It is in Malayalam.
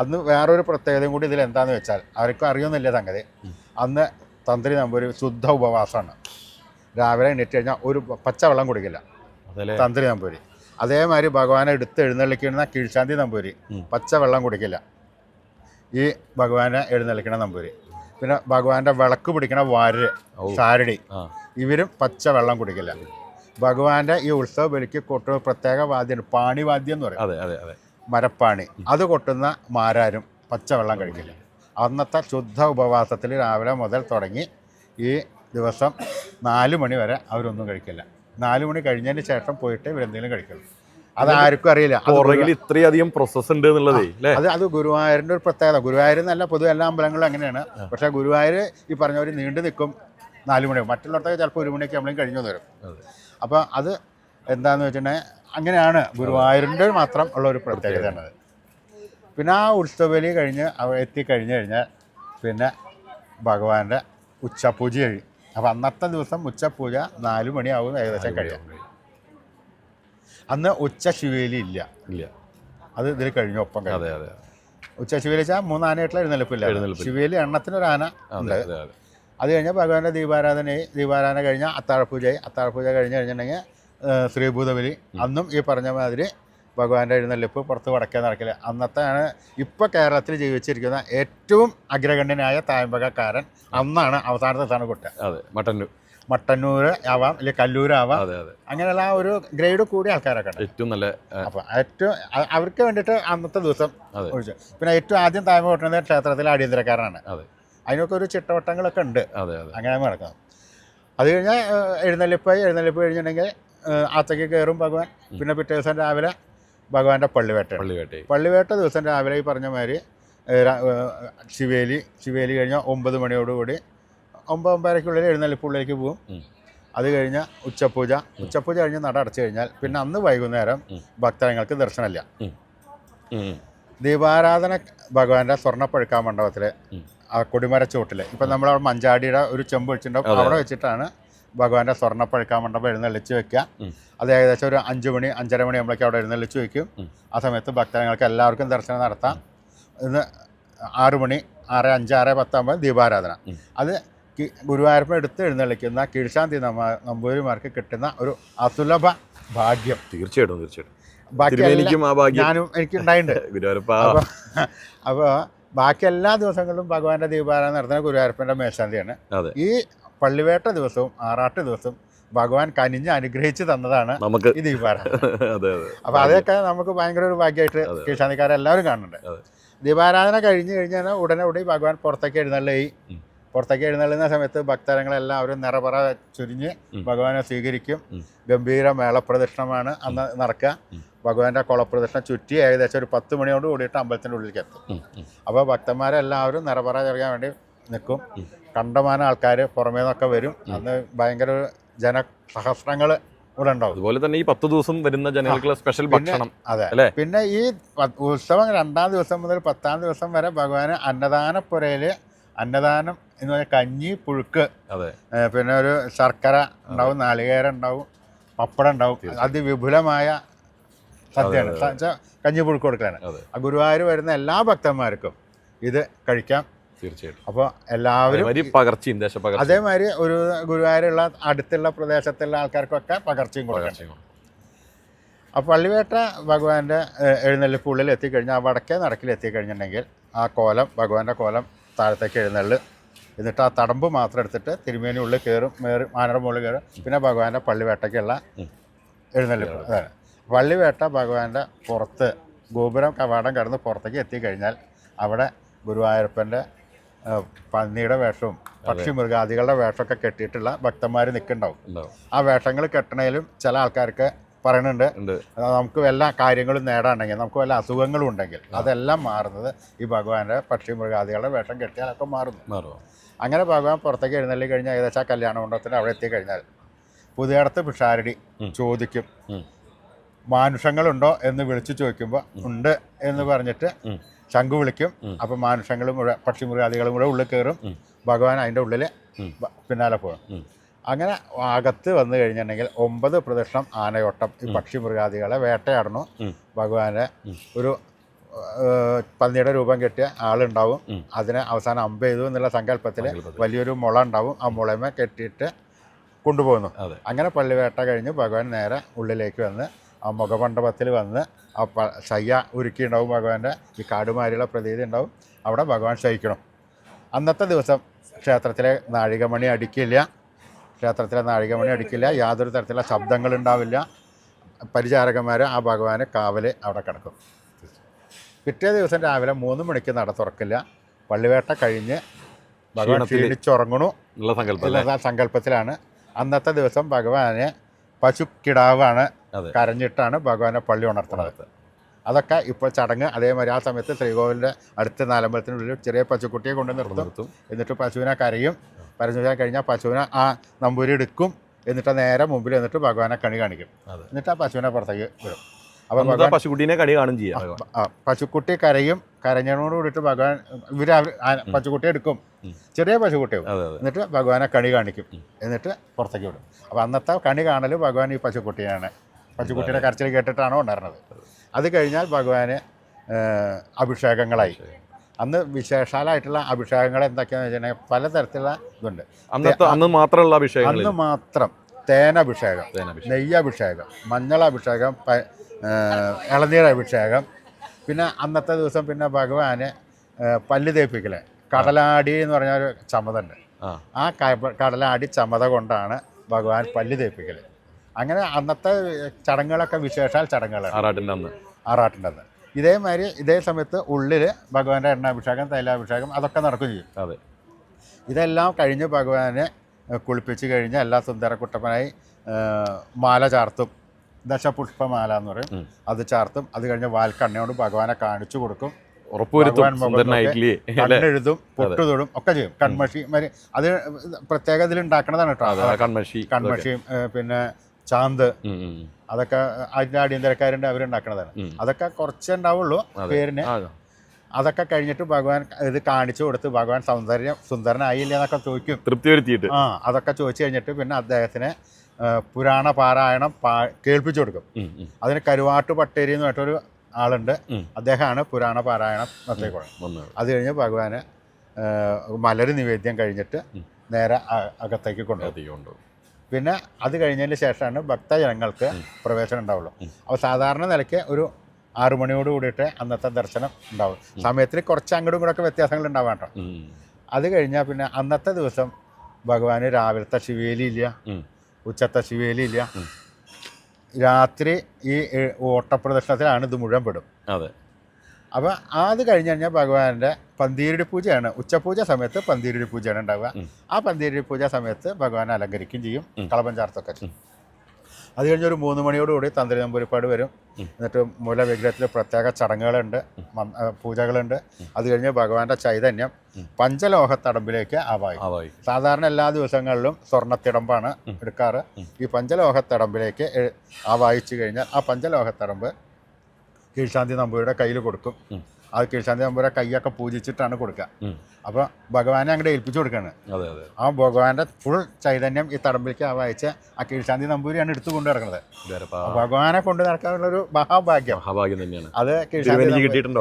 അന്ന് വേറൊരു പ്രത്യേകതയും കൂടി ഇതിൽ എന്താന്ന് വെച്ചാൽ അവർക്ക് അറിയുന്നില്ല സംഗതി. അന്ന് തന്ത്രി നമ്പൂരി ശുദ്ധ ഉപവാസമാണ്. രാവിലെ എണീറ്റ് കഴിഞ്ഞാൽ ഒരു പച്ചവെള്ളം കുടിക്കില്ല. തന്ത്രി നമ്പൂരി അതേമാതിരി ഭഗവാനെ എടുത്ത് എഴുന്നള്ളിക്കുന്ന കീഴ്ശാന്തി നമ്പൂരി പച്ചവെള്ളം പച്ച വെള്ളം കുടിക്കില്ല. ഈ ഭഗവാനെ എഴുന്നള്ളിക്കണ നമ്പൂരി പിന്നെ ഭഗവാന്റെ വിളക്ക് പിടിക്കണ വാര്. സാരടി ഇവരും പച്ച വെള്ളം കുടിക്കില്ല. ഭഗവാന്റെ ഈ ഉത്സവ ബലിക്ക് കൊട്ട പ്രത്യേക വാദ്യം പാണിവാദ്യം എന്ന് പറയും. മരപ്പാണി. അത് കൊട്ടുന്ന മാരാരും പച്ചവെള്ളം കഴിക്കില്ല. അന്നത്തെ ശുദ്ധ ഉപവാസത്തിൽ രാവിലെ മുതൽ തുടങ്ങി ഈ ദിവസം നാല് മണി വരെ അവരൊന്നും കഴിക്കില്ല. നാല് മണി കഴിഞ്ഞതിന് ശേഷം പോയിട്ട് ഇവരെന്തെങ്കിലും കഴിക്കുള്ളൂ. അത് ആർക്കും അറിയില്ല. പുറകിൽ ഇത്രയധികം പ്രോസസ് ഉണ്ട് എന്നുള്ളത് അത് അത് ഗുരുവായൂരിന്റെ ഒരു പ്രത്യേകത. ഗുരുവായൂർ എന്നല്ല പൊതുവെ എല്ലാ അമ്പലങ്ങളും അങ്ങനെയാണ്. പക്ഷേ ഗുരുവായൂർ ഈ പറഞ്ഞവർ നീണ്ടു നിൽക്കും നാല് മണി മറ്റുള്ളിടത്തൊക്കെ ചിലപ്പോൾ ഒരു മണിയൊക്കെ നമ്മളും കഴിഞ്ഞു തരും അപ്പോൾ അത് എന്താണെന്ന് വെച്ചിട്ടുണ്ടെങ്കിൽ അങ്ങനെയാണ് ഗുരുവായൂരിന്റെ മാത്രം ഉള്ള ഒരു പ്രത്യേകതയാണത് പിന്നെ ആ ഉത്സവബലി കഴിഞ്ഞ് അവ എത്തിക്കഴിഞ്ഞ് കഴിഞ്ഞാൽ പിന്നെ ഭഗവാന്റെ ഉച്ചപൂജ കഴിയും. അപ്പോൾ അന്നത്തെ ദിവസം ഉച്ചപൂജ നാല് മണിയാവും ഏകദേശം കഴിയാം അന്ന് ഉച്ച ശിവേലി ഇല്ല. ഇല്ല. അത് ഇതിൽ കഴിഞ്ഞു ഒപ്പം കഴിഞ്ഞു. അതെ അതെ ഉച്ച ശിവേലി വെച്ചാൽ മൂന്നാനയായിട്ടുള്ള എഴുന്നള്ളിപ്പില്ല. ശിവേലി എണ്ണത്തിനൊരു ആന ഉണ്ട്. അതെ അതെ അതെ. അത് കഴിഞ്ഞാൽ ഭഗവാന്റെ ദീപാരാധനയായി ദീപാരാധന കഴിഞ്ഞാൽ അത്താഴപൂജയായി. അത്താഴപൂജ കഴിഞ്ഞ് കഴിഞ്ഞിട്ടുണ്ടെങ്കിൽ ശ്രീഭൂതബലി. അന്നും ഈ പറഞ്ഞ മാതിരി ഭഗവാന്റെ എഴുന്നള്ളിപ്പ് പുറത്ത് വടക്കേ നടക്കില്ല. അന്നത്തെയാണ് ഇപ്പോൾ കേരളത്തിൽ ജീവിച്ചിരിക്കുന്ന ഏറ്റവും അഗ്രഗണ്യനായ തായമ്പകക്കാരൻ അന്നാണ് അവസാനത്തെ സ്ഥാനം കൊട്ടുക മട്ടന്നൂർ. മട്ടന്നൂര് മട്ടന്നൂർ ആവാം അല്ലെങ്കിൽ കല്ലൂരാവാം അതെ അതെ. അങ്ങനെയുള്ള ആ ഒരു ഗ്രേഡ് കൂടി ആൾക്കാരൊക്കെ ഉണ്ട്. ഏറ്റവും നല്ല അപ്പൊ അപ്പോൾ ഏറ്റവും അവർക്ക് വേണ്ടിയിട്ട് അന്നത്തെ ദിവസം അതെ. ഒഴിച്ചു. പിന്നെ ഏറ്റവും ആദ്യം തായ്മ കൊട്ടുന്നത് ക്ഷേത്രത്തിലെ അടിയന്തരക്കാരനാണ്. അതെ. അതിനൊക്കെ ഒരു ചിട്ടവട്ടങ്ങളൊക്കെ ഉണ്ട്. അതെ അതെ. അങ്ങനെ നടക്കാം അത് കഴിഞ്ഞാൽ എഴുന്നള്ളിപ്പായി. എഴുന്നള്ളിപ്പ് കഴിഞ്ഞിട്ടുണ്ടെങ്കിൽ ആത്തയ്ക്ക് കയറും ഭഗവാൻ. പിന്നെ പിറ്റേ ദിവസം രാവിലെ ഭഗവാന്റെ പള്ളിവേട്ട. പള്ളിവേട്ട പള്ളിവേട്ട ദിവസം രാവിലെ ഈ പറഞ്ഞ മാതിരി ശിവേലി ശിവേലി കഴിഞ്ഞാൽ ഒമ്പത് മണിയോടുകൂടി ഒമ്പത് ഒമ്പതരയ്ക്കുള്ളിൽ എഴുന്നള്ളിപ്പുള്ളിലേക്ക് പോകും. അത് കഴിഞ്ഞാൽ ഉച്ചപൂജ. ഉച്ചപൂജ കഴിഞ്ഞ് നട അടച്ചു കഴിഞ്ഞാൽ പിന്നെ അന്ന് വൈകുന്നേരം. ഭക്തജനങ്ങൾക്ക് ദർശനമില്ല. ദീപാരാധന ഭഗവാന്റെ സ്വർണപ്പഴുക്കാ മണ്ഡപത്തിലെ ആ കൊടിമര ചുവട്ടിൽ ഇപ്പം നമ്മൾ മഞ്ചാടിയുടെ ഒരു ചെമ്പ് വെച്ചിട്ടുണ്ടാവും. അവിടെ വെച്ചിട്ടാണ് ഭഗവാന്റെ സ്വർണപ്പഴക്കാൻ മണ്ഡപം എഴുന്നള്ളിച്ച് വെക്കുക. അത് ഏകദേശം ഒരു അഞ്ച് മണി അഞ്ചര മണി നമ്മളൊക്കെ അവിടെ എഴുന്നള്ളിച്ച് വെക്കും. ആ സമയത്ത് ഭക്തജനങ്ങൾക്ക് എല്ലാവർക്കും ദർശനം നടത്താം. ഇന്ന് ആറ് മണി ആറ് അഞ്ച് ആറ് പത്താകുമ്പോൾ ദീപാരാധന. അത് ഗുരുവായൂരപ്പം എടുത്ത് എഴുന്നള്ളിക്കുന്ന കീഴ്ശാന്തി നമ്മ നമ്പൂരിമാർക്ക് കിട്ടുന്ന ഒരു അസുലഭ ഭാഗ്യം. തീർച്ചയായിട്ടും തീർച്ചയായിട്ടും. ബാക്കി ആ ഭാഗ്യം. ഞാനും എനിക്കുണ്ടായിട്ടുണ്ട്. ഉണ്ടായിട്ടുണ്ട് അപ്പോൾ അപ്പോൾ ബാക്കി എല്ലാ ദിവസങ്ങളിലും ഭഗവാന്റെ ദീപാരാധന നടത്തുന്ന ഗുരുവായൂരപ്പന്റെ മേൽശാന്തിയാണ് ഈ പള്ളിവേട്ട ദിവസവും ആറാട്ട് ദിവസവും ഭഗവാൻ കനിഞ്ഞ് അനുഗ്രഹിച്ചു തന്നതാണ് നമുക്ക് ഈ ദീപാരാധന. അപ്പോൾ അതൊക്കെ നമുക്ക് ഭയങ്കര ഒരു ഭാഗ്യമായിട്ട്. കീഴ്ശാന്തിക്കാരെല്ലാവരും കാണുന്നുണ്ട്. ദീപാരാധന കഴിഞ്ഞ് കഴിഞ്ഞാൽ ഉടനെ ഉടനെ ഭഗവാൻ പുറത്തേക്ക് എഴുന്നള്ളി. പുറത്തേക്ക് എഴുന്നള്ളുന്ന സമയത്ത് ഭക്തജനങ്ങളെല്ലാവരും നിറപറ ചുരിഞ്ഞ് ഭഗവാനെ സ്വീകരിക്കും. ഗംഭീര മേളപ്രദക്ഷിണമാണ് അന്ന് നടക്കുക. ഭഗവാന്റെ കുളപ്രദക്ഷിണം ചുറ്റി ഏകദേശം ഒരു പത്ത് മണിയോട് കൂടിയിട്ട് അമ്പലത്തിന്റെ ഉള്ളിലേക്ക് എത്തും. അപ്പോൾ ഭക്തന്മാരെല്ലാവരും നിറപറ ചെറിയാൻ വേണ്ടി നിൽക്കും. കണ്ടമാന ആൾക്കാർ പുറമേ നിന്നൊക്കെ വരും അന്ന് ഭയങ്കര ജന സഹസ്രങ്ങൾ ഇവിടെ ഉണ്ടാവും. അതുപോലെ തന്നെ ഈ പത്ത് ദിവസം വരുന്ന ജനങ്ങൾക്കുള്ള സ്പെഷ്യൽ ഭക്ഷണം അതെ. അല്ലേ? പിന്നെ ഈ ഉത്സവം രണ്ടാം ദിവസം മുതൽ പത്താം ദിവസം വരെ ഭഗവാന് അന്നദാന പുരയിൽ അന്നദാനം എന്ന് പറഞ്ഞാൽ കഞ്ഞി പുഴുക്ക് അതെ. പിന്നെ ഒരു ശർക്കര ഉണ്ടാവും നാളികേര ഉണ്ടാവും പപ്പടം ഉണ്ടാവും. അതിവിപുലമായ സദ്യയാണ്. കഞ്ഞി പുഴുക്ക് കൊടുക്കലാണ്. ആ ഗുരുവായൂർ വരുന്ന എല്ലാ ഭക്തന്മാർക്കും ഇത് കഴിക്കാം. തീർച്ചയായിട്ടും. അപ്പോൾ എല്ലാവരും പകർച്ചയും അതേമാതിരി ഒരു ഗുരുവായൂരുള്ള അടുത്തുള്ള പ്രദേശത്തുള്ള ആൾക്കാർക്കൊക്കെ പകർച്ചയും കൊടുക്കണം. അപ്പോൾ പള്ളിവേട്ട ഭഗവാന്റെ എഴുന്നള്ളിപ്പുള്ളിൽ എഴുന്നള്ളിപ്പ് ഉള്ളിൽ എത്തിക്കഴിഞ്ഞാൽ ആ വടക്കേ നടക്കിൽ എത്തിക്കഴിഞ്ഞിട്ടുണ്ടെങ്കിൽ ആ കോലം ഭഗവാന്റെ കോലം താഴത്തേക്ക് എഴുന്നള്ള് എന്നിട്ട് ആ തടമ്പ് മാത്രം എടുത്തിട്ട് തിരുമേനി ഉള്ളിൽ കയറും മേറി ആനയുടെ മുകളിൽ കയറും പിന്നെ ഭഗവാന്റെ പള്ളിവേട്ടയ്ക്കുള്ള. എഴുന്നള്ളിപ്പ് അതാണ് പള്ളിവേട്ട ഭഗവാന്റെ പുറത്ത് ഗോപുരം കവാടം കടന്ന് പുറത്തേക്ക് എത്തിക്കഴിഞ്ഞാൽ അവിടെ ഗുരുവായൂരപ്പന്റെ പന്നിയുടെ വേഷവും പക്ഷി മൃഗാദികളുടെ വേഷമൊക്കെ കെട്ടിയിട്ടുള്ള ഭക്തന്മാർ നിൽക്കുന്നുണ്ടാവും. ആ വേഷങ്ങൾ കെട്ടണേലും ചില ആൾക്കാർക്ക് പറയുന്നുണ്ട്. നമുക്ക് എല്ലാ കാര്യങ്ങളും നേടാണെങ്കിൽ നമുക്ക് വല്ല അസുഖങ്ങളും ഉണ്ടെങ്കിൽ അതെല്ലാം മാറുന്നത് ഈ ഭഗവാന്റെ പക്ഷി മൃഗാദികളുടെ വേഷം കെട്ടിയാൽ കെട്ടിയാലൊക്കെ മാറുന്നു. അങ്ങനെ ഭഗവാൻ പുറത്തേക്ക് എഴുന്നള്ളി കഴിഞ്ഞാൽ ഏകദേശം ആ കല്യാണ മണ്ഡപത്തിന് അവിടെ എത്തിക്കഴിഞ്ഞാൽ പുതിയടത്ത് പിഷാരടി ചോദിക്കും. മാനുഷങ്ങളുണ്ടോ? എന്ന് വിളിച്ചു ചോദിക്കുമ്പോൾ ഉണ്ട് എന്ന് പറഞ്ഞിട്ട്. ശംഖു വിളിക്കും. അപ്പൊ മാനുഷങ്ങളും കൂടെ പക്ഷി മൃഗാദികളും കൂടെ ഉള്ളിൽ കയറും. ഭഗവാൻ അതിന്റെ ഉള്ളിൽ പിന്നാലെ പോകും അങ്ങനെ അകത്ത് വന്നു കഴിഞ്ഞിട്ടുണ്ടെങ്കിൽ ഒമ്പത് പ്രദക്ഷിണം ആനയോട്ടം ഈ പക്ഷി മൃഗാദികളെ വേട്ടയാടണു ഉം. ഭഗവാന്റെ ഒരു പന്നിയുടെ രൂപം കെട്ടിയ ആളുണ്ടാവും. അതിന് അവസാനം അമ്പ് ചെയ്തു എന്നുള്ള സങ്കല്പത്തിൽ സങ്കല്പത്തിൽ. വലിയൊരു മുള ഉണ്ടാവും. ആ മുളമേ കെട്ടിയിട്ട് കൊണ്ടുപോകുന്നു. അങ്ങനെ പള്ളി വേട്ട കഴിഞ്ഞ് ഭഗവാൻ നേരെ ഉള്ളിലേക്ക് വന്ന് ആ മുഖമണ്ഡപത്തിൽ വന്ന് ആ ശയ്യ ഒരുക്കിയിട്ടുണ്ടാവും ഭഗവാന്റെ ഈ കാടുമാരിയുള്ള പ്രതീതി ഉണ്ടാവും. അവിടെ ഭഗവാൻ ശയിക്കണം. അന്നത്തെ ദിവസം ക്ഷേത്രത്തിലെ നാഴികമണി അടിക്കില്ല. ക്ഷേത്രത്തിലെ നാഴികമണി അടിക്കില്ല. യാതൊരു തരത്തിലുള്ള ശബ്ദങ്ങൾ ഉണ്ടാവില്ല. പരിചാരകന്മാർ ആ ഭഗവാന് കാവൽ അവിടെ കിടക്കും. പിറ്റേ ദിവസം രാവിലെ മൂന്ന് മണിക്ക് നട തുറക്കില്ല. പള്ളിവേട്ട കഴിഞ്ഞ് ഭഗവാൻ. ക്ഷീണിച്ചുറങ്ങണു സങ്കല്പത്തിലാണ്. അന്നത്തെ ദിവസം ഭഗവാനെ പശുക്കിടാവാണ് കരഞ്ഞിട്ടാണ് ഭഗവാനെ പള്ളി ഉണർത്തുന്നത്. അതൊക്കെ ഇപ്പോൾ ചടങ്ങ് അതേമാതിരി ആ സമയത്ത് ശ്രീകോവിലിന്റെ അടുത്ത നാലമ്പലത്തിനുള്ളിൽ ചെറിയ പശുക്കുട്ടിയെ കൊണ്ട് നിർത്തും. എന്നിട്ട് പശുവിനെ കരയും. പരഞ്ഞു കഴിഞ്ഞാൽ പശുവിനെ ആ നമ്പൂരി എടുക്കും. എന്നിട്ട് നേരെ മുമ്പിൽ എന്നിട്ട് ഭഗവാനെ കണി കാണിക്കും. എന്നിട്ട് ആ പശുവിനെ പുറത്തേക്ക് വരും അന്നത്തെ ഭഗവാൻ പശുക്കുട്ടീനെ കണി കാണും ചെയ്യാം. പശുക്കുട്ടി കരയും. കരഞ്ഞതിനോട് കൂടിയിട്ട് ഭഗവാൻ ഇവർ പശുക്കുട്ടിയെ എടുക്കും. ചെറിയ പശുക്കുട്ടിയും എന്നിട്ട് ഭഗവാനെ കണി കാണിക്കും. എന്നിട്ട് പുറത്തേക്ക് വിടും. അപ്പോൾ അന്നത്തെ കണി കാണൽ ഭഗവാൻ ഈ പശുക്കുട്ടിയാണ്. പശുക്കുട്ടിയുടെ കരച്ചിൽ കേട്ടിട്ടാണോ ഉണ്ടായിരുന്നത്? അത് കഴിഞ്ഞാൽ ഭഗവാന് അഭിഷേകങ്ങളായി. അന്ന് വിശേഷാലായിട്ടുള്ള അഭിഷേകങ്ങൾ എന്തൊക്കെയാണെന്ന് വെച്ചിട്ടുണ്ടെങ്കിൽ പലതരത്തിലുള്ള ഇതുണ്ട്. അന്നത്തെ അന്ന് മാത്രമുള്ള അഭിഷേകം അന്ന് മാത്രം തേനഭിഷേകം നെയ്യ നെയ്യഭിഷേകം മഞ്ഞളഭിഷേകം അഭിഷേകം ഇളനീർ അഭിഷേകം പിന്നെ അന്നത്തെ ദിവസം പിന്നെ ഭഗവാന് പല്ല് തേപ്പിക്കൽ. കടലാടി എന്ന് പറഞ്ഞ ഒരു ചമതുണ്ട്. ആ. ആ കടലാടി ചമത കൊണ്ടാണ് ഭഗവാൻ പല്ല് തേപ്പിക്കൽ അങ്ങനെ അന്നത്തെ ചടങ്ങുകളൊക്കെ വിശേഷാൽ ചടങ്ങുകളാണ്. ആറാട്ടിന്റെ അന്ന്. ആറാട്ടിന്റെ അന്ന്. ഇതേമാതിരി ഇതേ സമയത്ത് ഉള്ളിൽ ഭഗവാന്റെ എണ്ണാഭിഷേകം തൈലാഭിഷേകം അതൊക്കെ നടക്കുകയും ചെയ്യും. അതെ. ഇതെല്ലാം കഴിഞ്ഞ് ഭഗവാനെ കുളിപ്പിച്ച് കഴിഞ്ഞ് എല്ലാ സുന്ദരക്കുട്ടപ്പനായി മാല ചാർത്തും. ദശപുഷ്പമാല എന്ന് പറയും. അത് ചാർത്തും. അത് കഴിഞ്ഞ് വാൽക്കണ്ണയോട് ഭഗവാനെ കാണിച്ചു കൊടുക്കും. കണ്ണെഴുതും പൊട്ടുതൊടും ഒക്കെ ചെയ്യും. കൺമഷി മാതിരി അത് പ്രത്യേക ഇതിൽ ഉണ്ടാക്കണതാണ് കേട്ടോ കൺമഷി കൺമഷിയും പിന്നെ ചാന്ത്. അതൊക്കെ അതിന്റെ അടിയന്തരക്കാരുണ്ട് അവരുണ്ടാക്കണതാണ്. അതൊക്കെ കുറച്ചേ ഉണ്ടാവുള്ളൂ പേരിന്. അതൊക്കെ കഴിഞ്ഞിട്ട് ഭഗവാൻ ഇത് കാണിച്ചു കൊടുത്ത് ഭഗവാൻ സൗന്ദര്യം സുന്ദരനായില്ല എന്നൊക്കെ ചോദിക്കും. തൃപ്തി വരുത്തിയിട്ട് ആ അതൊക്കെ ചോദിച്ചു കഴിഞ്ഞിട്ട് പിന്നെ അദ്ദേഹത്തിന് പുരാണ പാരായണം പാ കേൾപ്പിച്ചു കൊടുക്കും. അതിന് കരുവാട്ട് പട്ടേരി എന്ന് പറഞ്ഞിട്ടൊരു ആളുണ്ട്. അദ്ദേഹമാണ് പുരാണ പാരായണം നടത്തിക്കൊള്ളുന്നത് വന്നു അത് കഴിഞ്ഞ് ഭഗവാന് മലര് നിവേദ്യം കഴിഞ്ഞിട്ട് നേരെ അകത്തേക്ക് കൊണ്ടുപോകും. പിന്നെ അത് കഴിഞ്ഞതിന് ശേഷമാണ് ഭക്തജനങ്ങൾക്ക് പ്രവേശനം ഉണ്ടാവുള്ളൂ. അപ്പോൾ സാധാരണ നിലയ്ക്ക് ഒരു ആറു മണിയോട് കൂടിയിട്ട് അന്നത്തെ ദർശനം ഉണ്ടാവും. സമയത്തിൽ കുറച്ച് അങ്ങോട്ടും കൂടെ ഒക്കെ വ്യത്യാസങ്ങൾ ഉണ്ടാവാം കേട്ടോ അത് കഴിഞ്ഞാൽ പിന്നെ അന്നത്തെ ദിവസം ഭഗവാന് രാവിലത്തെ ശിവേലി ഇല്ല ഉച്ചത്തെ ശിവേലി ഇല്ല. രാത്രി ഈ ഓട്ടപ്രദക്ഷിണത്തിലാണ് ഓട്ടപ്രദർശനത്തിലാണ് ഇത് മുഴുവൻ പെടും. അതെ. അപ്പോൾ അത് കഴിഞ്ഞ് കഴിഞ്ഞാൽ ഭഗവാന്റെ പന്തീരുടെ പൂജയാണ്. ഉച്ചപൂജ സമയത്ത് പന്തീരുടെ പൂജയാണ് ഉണ്ടാവുക. ആ പന്തീരുടെ പൂജ സമയത്ത് ഭഗവാനെ അലങ്കരിക്കുകയും ചെയ്യും. കളപം ചാർത്തൊക്കെ ചെയ്യും. അത് കഴിഞ്ഞ് ഒരു മൂന്ന് മണിയോടുകൂടി തന്ത്രി നമ്പൂരിപ്പാട് വരും. എന്നിട്ട് മൂല മൂലവിഗ്രഹത്തിൽ പ്രത്യേക ചടങ്ങുകളുണ്ട് പൂജകളുണ്ട്. അത് കഴിഞ്ഞ് ഭഗവാന്റെ ചൈതന്യം. പഞ്ചലോഹത്തടമ്പിലേക്ക് ആവായി സാധാരണ എല്ലാ ദിവസങ്ങളിലും സ്വർണത്തിടമ്പാണ് എടുക്കാറ്. ഈ പഞ്ചലോഹത്തടമ്പിലേക്ക് ആവായിച്ചു കഴിഞ്ഞാൽ ആ പഞ്ചലോഹത്തടമ്പ് കീഴ്ശാന്തി നമ്പൂരിയുടെ കയ്യിൽ കൊടുക്കും. അത് കീഴ്ശാന്തി നമ്പൂരെ കൈയൊക്കെ പൂജിച്ചിട്ടാണ് കൊടുക്കുക. അപ്പോൾ ഭഗവാനെ അങ്ങോട്ട് ഏൽപ്പിച്ചു കൊടുക്കുകയാണ് ആ ഭഗവാന്റെ ഫുൾ ചൈതന്യം ഈ തടമ്പിലേക്ക് ആ വായിച്ച ആ കീഴ്ശാന്തി നമ്പൂരിയാണ് എടുത്തു കൊണ്ടു നടക്കുന്നത്. ഭഗവാനെ കൊണ്ട് നടക്കാനുള്ളൊരു മഹാഭാഗ്യം. മഹാഭാഗ്യം തന്നെയാണ്. അത് കീഴ്ശാന്തി കിട്ടിയിട്ടുണ്ടോ?